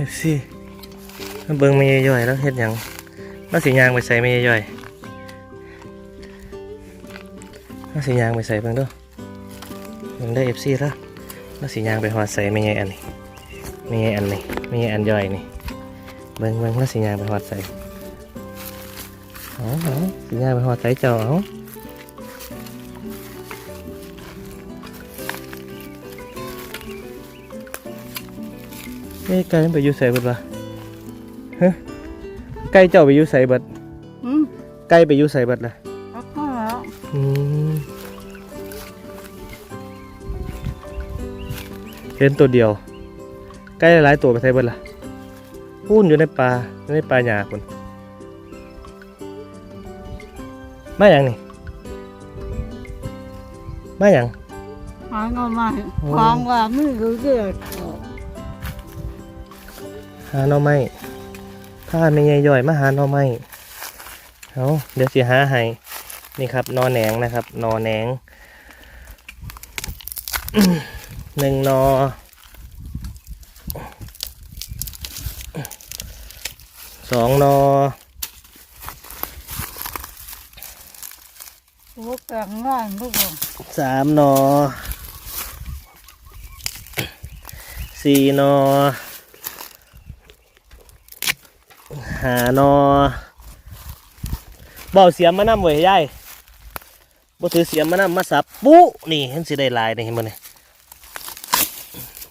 เอฟซีเบิ่งไม่ย่อยๆแล้วเฮ็ดหยังมาสียางไปใส่ไม่ย่อยๆมาสียางไปใส่เบิ่งด้วยเบิ่งได้เอฟซีแล้วมาสียางไปหอดใส่ไม่ย่อยอันนี้ไม่ย่อยอันนี้ไม่ย่อยอันย่อยนี่เบิ่งเบิ่งมาสียางไปหอดใส่เอาเอาสียางไปหอดใส่เจ้าเอา อ้ยไก่มันไปอยู่ใส่เบิดวะฮะไก่เจ้าไปอยู่ใส่เบิดอืมไก่ไปอยู่ใส่เบิดล่ะแล้วก็แล้วอืมเห็นตัวเดียวใกล้หลายๆตัวไปใส่เบิดล่ะพูนอยู่ในป่าอยู่ในป่าหญ้าคนมาอย่างนี่มาอย่าง หาเงินมาโอ้ของว่าไม่รู้เรื่อง หาหน่อไม้ผ้าไม่ใหญ่ย่อยมาหาหน่อไม้เอาเดี๋ยวสิหาให้นี่ครับนอแหนงนะครับนอแหนงหนึ่งนอสองนอโอ้แปลงง่ายทุกคนสามนอสี่นอ ห้านอเบาเสียมมานำไว้ยายบ่ถือเสียมมานำมาสับปุ๊นี่เห็นสิได้ลายนี่เห็นบ่เนี่ย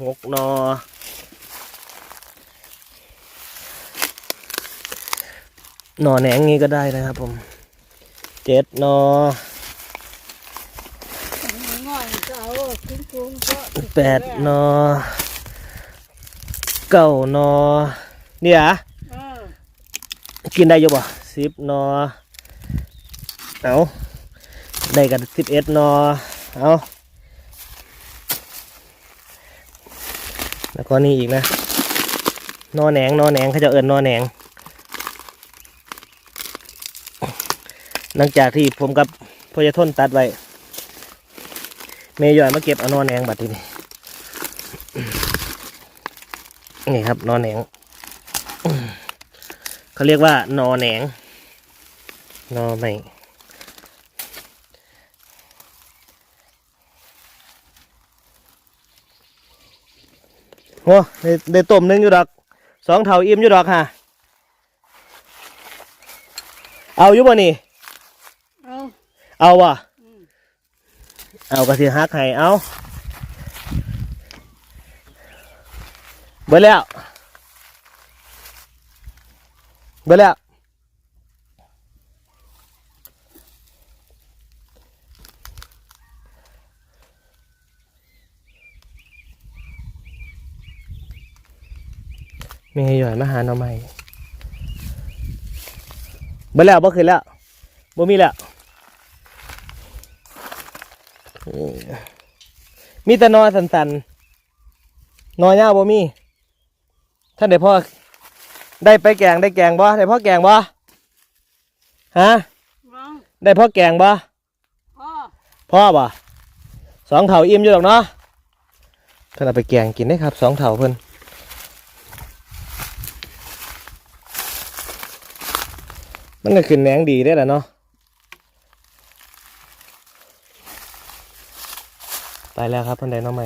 หกนอหนอแหนงนี้ก็ได้นะครับผมเจ็ดนอแปดนอเก้านอเนี่ย กินได้อยู่บ่สิบนอเอาได้กันสิบเอ็ดนอเอาแล้วก็นี่อีกนะนอแหนงนอแหนงเขาจะเอิญนอแหนงหลังจากที่ผมกับพอยทนตัดไว้เมย์ย่อยมาเก็บเอานอแหนงบัดทีนี้นี่ครับนอแหนง เขาเรียกว่านอแหนงนอไม่โอ้ได้ได้ต้มหนึงอยู่ดอกสองเท่าอิ่มอยู่ดอกค่ะ เอาอยู่บ่นี่ เอาเอาวะเอากระเทียมฮักให้เอาเบิดแล้ว เบิดแล้วมีหย่อยมาหาหน่อไม้บิดแล้วบ่ขึ้นแล้วบ่มีแล้ว มีแต่นอสันๆนอยาวบ่มี ท่านได้พ่อ ได้ไปแกงได้แกงบ่ได้พ่อแกงบ่ฮะน้องได้พ่อแกงบ่พ่อพ่อบ่สองเถาอิ่มอยู่หรอกเนาะเพิ่นเอาไปแกงกินได้ครับสองเถาเพิ่นมันก็ขึ้นแหนงดีได้แหละเนาะไปแล้วครับเพิ่นได้หน้องใหม่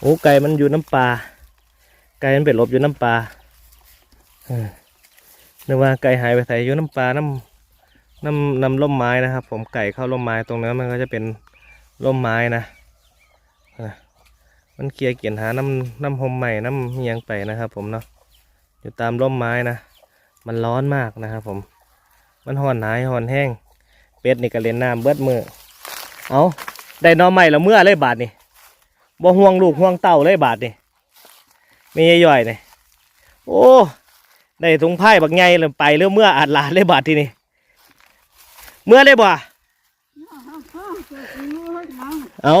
โอ้ไก่มันอยู่น้ำปลาไก่มันเป็ดหลบอยู่น้ำปลาเออ นึกว่าไก่หายไปใส่อยู่น้ำปลาน้ำน้ำน้ำร่มไม้นะครับ ผมไก่เข้าร่มไม้ตรงนั้นมันก็จะเป็นร่มไม้นะมันเคลียร์เกียนหาน้ำน้ำหมใหม่น้ำเฮียงไปนะครับ ผมเนาะอยู่ตามร่มไม้นะมันร้อนมากนะครับผม มันห่อนหายห่อนแห้ง เป็ดนี่ก็เล่นน้ำเบิดมือเอาได้นอใหม่แล้วเมื่อเลยบาทนี่บ่ห่วงลูกห่วงเต่าเลยบาทนี่ม่ย่อยๆนี่โอ้ ได้ถุงไผ่บักใหญ่เลยไปเรื่อเมื่ออาดลาดเลยบาทที่นี่เมื่อได้บ่พ่อพ่อจะซื้อองเอา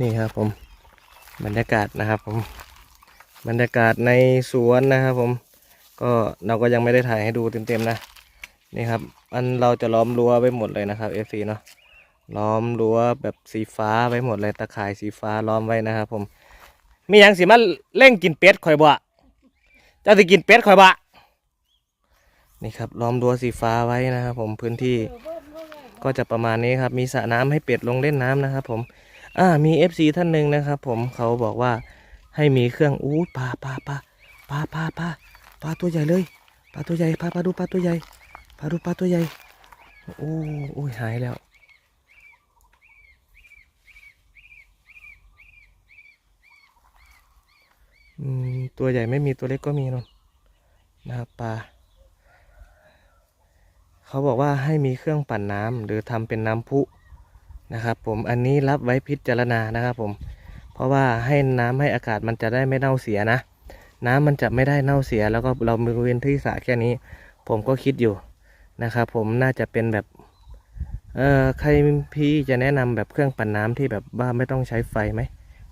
นี่ครับผม บรรยากาศนะครับผม บรรยากาศในสวนนะครับผม ก็เราก็ยังไม่ได้ถ่ายให้ดูเต็มๆนะ นี่ครับ อันเราจะล้อมรั้วไว้หมดเลยนะครับ FC เนาะล้อมรั้วแบบสีฟ้าไว้หมดเลยตะข่ายสีฟ้าล้อมไว้นะครับ ผมมีหยังสิมาเล่งกินเป็ดข่อยบ่เจ้าสิกินเป็ดข่อยบ่นี่ครับล้อมรั้วสีฟ้าไว้นะครับ ผมพื้นที่ก็จะประมาณนี้ครับ มีสระน้ำให้เป็ดลงเล่นน้ำนะครับ ผม อ่ามี FC ท่านหนึ่งนะครับ ผมเขาบอกว่าให้มีเครื่องอู้ปลาปลาปลาปลาปลาปลาปลาตัวใหญ่เลยปลาตัวใหญ่ปลาปลาดูปลาตัวใหญ่ ปลาดูปลาตัวใหญ่ โอ้โอ้ยหายแล้ว ตัวใหญ่ไม่มีตัวเล็กก็มีนนนะครับปลา เขาบอกว่าให้มีเครื่องปั่นน้ำหรือทำเป็นน้ำพุนะครับผมอันนี้รับไว้พิจารณานะครับผม เพราะว่าให้น้ำให้อากาศมันจะได้ไม่เน่าเสียนะ น้ำมันจะไม่ได้เน่าเสียแล้วก็เราบริเวณที่สระแค่นี้ ผมก็คิดอยู่ นะครับผมน่าจะเป็นแบบเอ่อใครพี่จะแนะนำแบบเครื่องปั่นน้ำที่แบบว่าไม่ต้องใช้ไฟไหม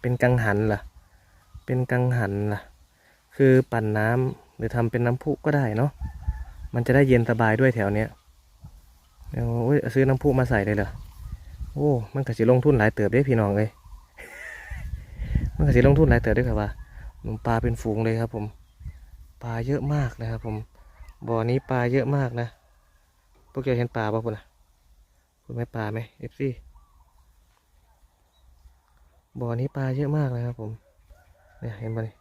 เป็นกังหันล่ะเป็นกังหันล่ะ คือปั่นน้ำหรือทำเป็นน้ำพุก็ได้เนาะมันจะได้เย็นสบายด้วยแถวเนี้ยเดี๋ยวโอ้ยซื้อน้ำพุมาใส่เลยเหรอโอ้มันก็สิลงทุนหลายเติบได้พี่น้องเลยมันก็สิลงทุนหลายเติบด้ครับว่าหนุ่มปลาเป็นฝูงเลยครับผม ปลาเยอะมากนะครับผมบ่อนี้ปลาเยอะมากนะ พวกแกเห็นปลาป่ะคุณอะคุณไม่ปลาไหมเอฟซีบ่อนี้ปลาเยอะมากนะครับผมเนี่ยเห็นปะนี่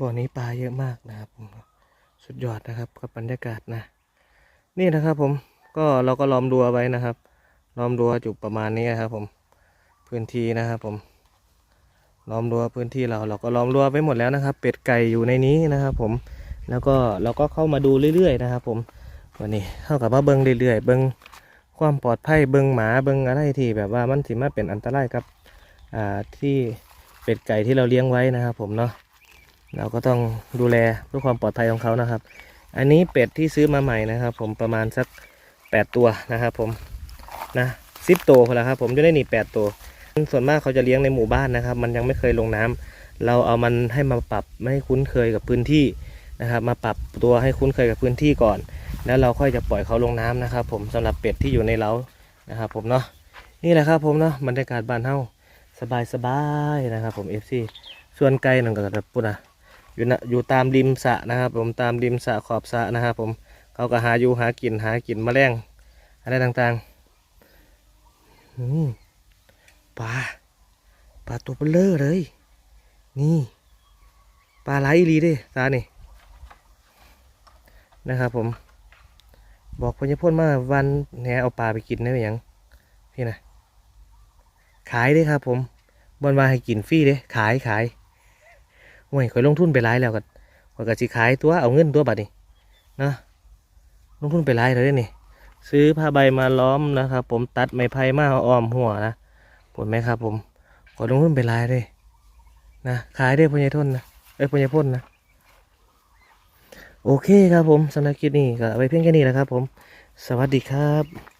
บ่อนี้ปลาเยอะมากนะครับผมสุดยอดนะครับกับบรรยากาศนะ นี่นะครับผม ก็เราก็ล้อมรั้วไว้นะครับล้อมรั้วจุประมาณนี้นะครับ ผมพื้นที่นะครับ ผมล้อมรั้วพื้นที่เราเราก็ล้อมรั้วไว้หมดแล้วนะครับ เป็ดไก่อยู่ในนี้นะครับ ผมแล้วก็เราก็เข้ามาดูเรื่อยๆนะครับ ผมวันนี้เข้ากับว่าเบิ้งเรื่อยๆเบิ้งความปลอดภัยเบิ้งหมาเบิ้งอะไรที่แบบว่ามันสิมาเป็นอันตรายกับอ่าที่เป็ดไก่ที่เราเลี้ยงไว้นะครับ ผมเนาะเราก็ต้องดูแลเพื่อความปลอดภัยของเขานะครับ อันนี้เป็ดที่ซื้อมาใหม่นะครับ ผมประมาณสัก แปดตัวนะครับผมนะสิบตัวพอแล้วครับผมจะได้หนีแปดตัวส่วนมากเขาจะเลี้ยงในหมู่บ้านนะครับ มันยังไม่เคยลงน้ำเราเอามันให้มาปรับไม่ให้คุ้นเคยกับพื้นที่นะครับ มาปรับตัวให้คุ้นเคยกับพื้นที่ก่อน แล้วเราค่อยจะปล่อยเขาลงน้ำนะครับ ผมสำหรับเป็ดที่อยู่ในเล้านะครับ ผมเนาะนี่แหละครับผมเนาะบรรยากาศบ้านเฮาสบายสบายๆนะครับ ผม FC ส่วนไกลนั่นก็แบบปุ่นอะอยู่นะอยู่ตามริมสระนะครับ ผมตามริมสระขอบสระนะครับ ผม เขาก็หาอยู่หากินหากินแมลงอะไรต่างๆปลาปลาตัวเบลเลอร์เลย นี่ปลาไหลลีด้ตานี่นะครับผม บอกพญพ่นมาวันแหนเอาปลาไปกินได้ไหมยังพี่นะขายเด้ครับ ผมบนวาให้กินฟรีเด้ขายขายโอ้ยข่อยลงทุนไปหลายแล้วก็ข่อยก็สิขายตัวเอาเงินตัวบัดนี้นะ ลงทุนไปหลายเลยนี่ ซื้อผ้าใบมาล้อมนะครับ ผมตัดไม้ไผ่มาอ้อมหัวนะผลไหมครับ ผมขอลงทุนไปหลายเลยนะขายได้พญทนนะเอ้ยพญพ่นนะโอเคครับผมสำหรับคลิปนี้ก็ไปเพียงแค่นี้แหละครับ ผม สวัสดีครับ